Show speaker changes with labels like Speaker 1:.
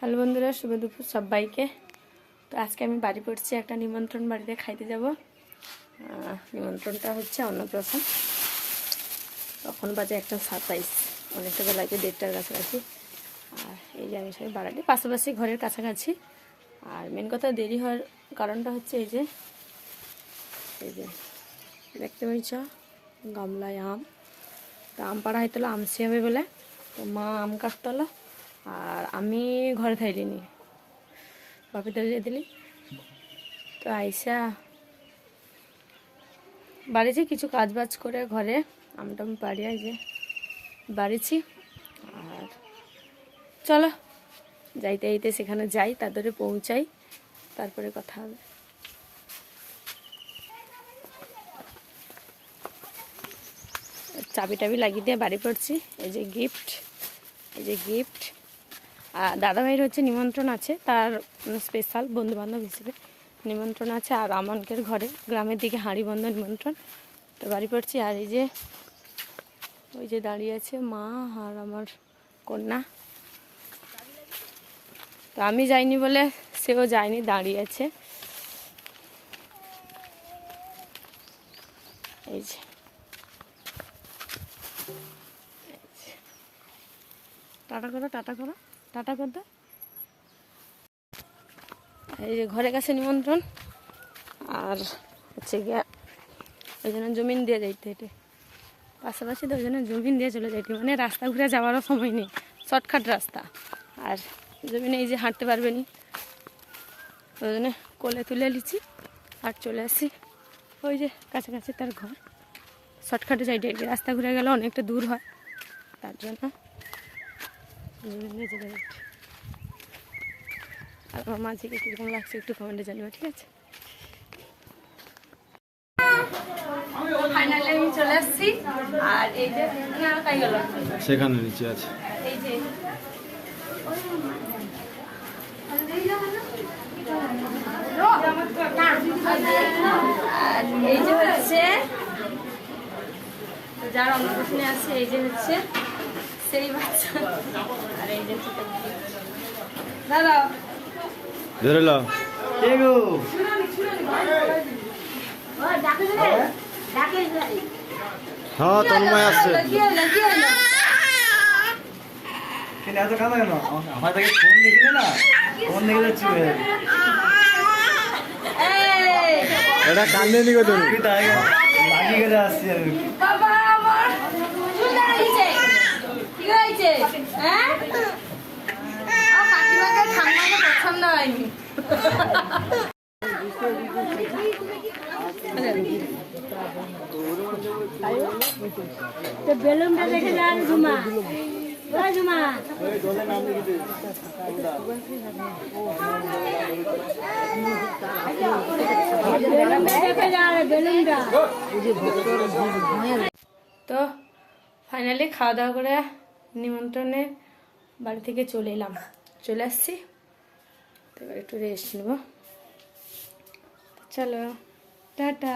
Speaker 1: Hello বন্ধুরা, শুভ দুপুর সবাইকে। তো আজকে আমি বাড়ি পড়ছি একটা নিমন্ত্রণ বাড়িতে খাইতে যাব। নিমন্ত্রণটা হচ্ছে অন্নপ্রাশন। তখন বাজে একটা সাতাইশ, অনেকটা বেলাকে দেড়টার কাছাকাছি। আর এই যে আমি সবাই বাড়াটি পাশাপাশি ঘরের কাছাকাছি। আর মেন কথা দেরি হওয়ার কারণটা হচ্ছে এই যে এই যে, দেখতে পাইছ? গামলায় আম। তো আম পাড়া হইতলো আমসি হবে বলে। তো মা আম কাটতলো আর আমি ঘরে থাইলি থাইলিনি বাপি ধরে দিলি। তো আইসা বাড়িছি কিছু কাজ বাজ করে ঘরে আমি পারি এই যে বাড়িছি। আর চলো, যাইতে যাইতে সেখানে যাই তারপরে পৌঁছাই, তারপরে কথা হবে। চাবি টাবি লাগিয়ে দিয়ে বাড়ি পড়ছি এই যে গিফট এই যে গিফট দাদাভাইয়ের হচ্ছে নিমন্ত্রণ আছে, তার স্পেশাল বন্ধুবান্ধব হিসেবে নিমন্ত্রণ আছে, আর আমানকের ঘরে, গ্রামের দিকে হাঁড়ি বন্ধ নিমন্ত্রণ। তো বাড়ি পড়ছি আর এই যে, ওই যে দাঁড়িয়ে আছে মা আর আমার কন্যা। তো আমি যাইনি বলে সেও যায়নি, দাঁড়িয়ে আছে। এই যে। টাটা করো টাটা করো। টাটা কর এই যে ঘরে কাছে নিমন্ত্রণ। আর হচ্ছে গিয়া ওই জন্য জমিন দিয়ে যাইতে হেঁটে পাশাপাশি তো ওই জন্য জমিন দিয়ে চলে যাইতে। মানে রাস্তা ঘুরে যাওয়ারও সময় নেই। শর্টকাট রাস্তা। আর জমিনে এই যে হাঁটতে পারবে নি। ওই জন্য কোলে তুলে নিচ্ছি আর চলে আসি ওই যে কাছাকাছি তার ঘর। শর্টকাটে হেঁটে রাস্তা ঘুরে গেলে অনেকটা দূর হয়। তার জন্য আর আমার মাঝিকে কীরকম লাগছে একটু কমেন্টে জানিও ঠিক আছে ফাইনালি আমি চলে আসছি এই যে
Speaker 2: সেখানে নিচে আছে।
Speaker 1: এই যে আর হচ্ছে, যার অন্নপ্রাশনে আছে, এই যে হচ্ছে সেই বাচ্চা আর এই যে। দাঁড়াও
Speaker 2: ধরে লাও হ্যাঁ তন্ময় আসছে
Speaker 1: কি হলো কি হলো
Speaker 3: কিন্তু এত কাঁদা কেন আমার তাকে ফোন দেখিলে না ফোন
Speaker 2: এটা কান্দে নি তুমি
Speaker 3: লাগিয়ে গেলে আসছি আমি
Speaker 1: বাবা আমার কাকিমাকে
Speaker 4: দেখে যান
Speaker 1: তো ফাইনালি খাওয়া দাওয়া করে নিমন্ত্রণে বাড়ি থেকে চলে এলাম। চলে আসছি। একটু রেস্ট নেব। চলো টাটা।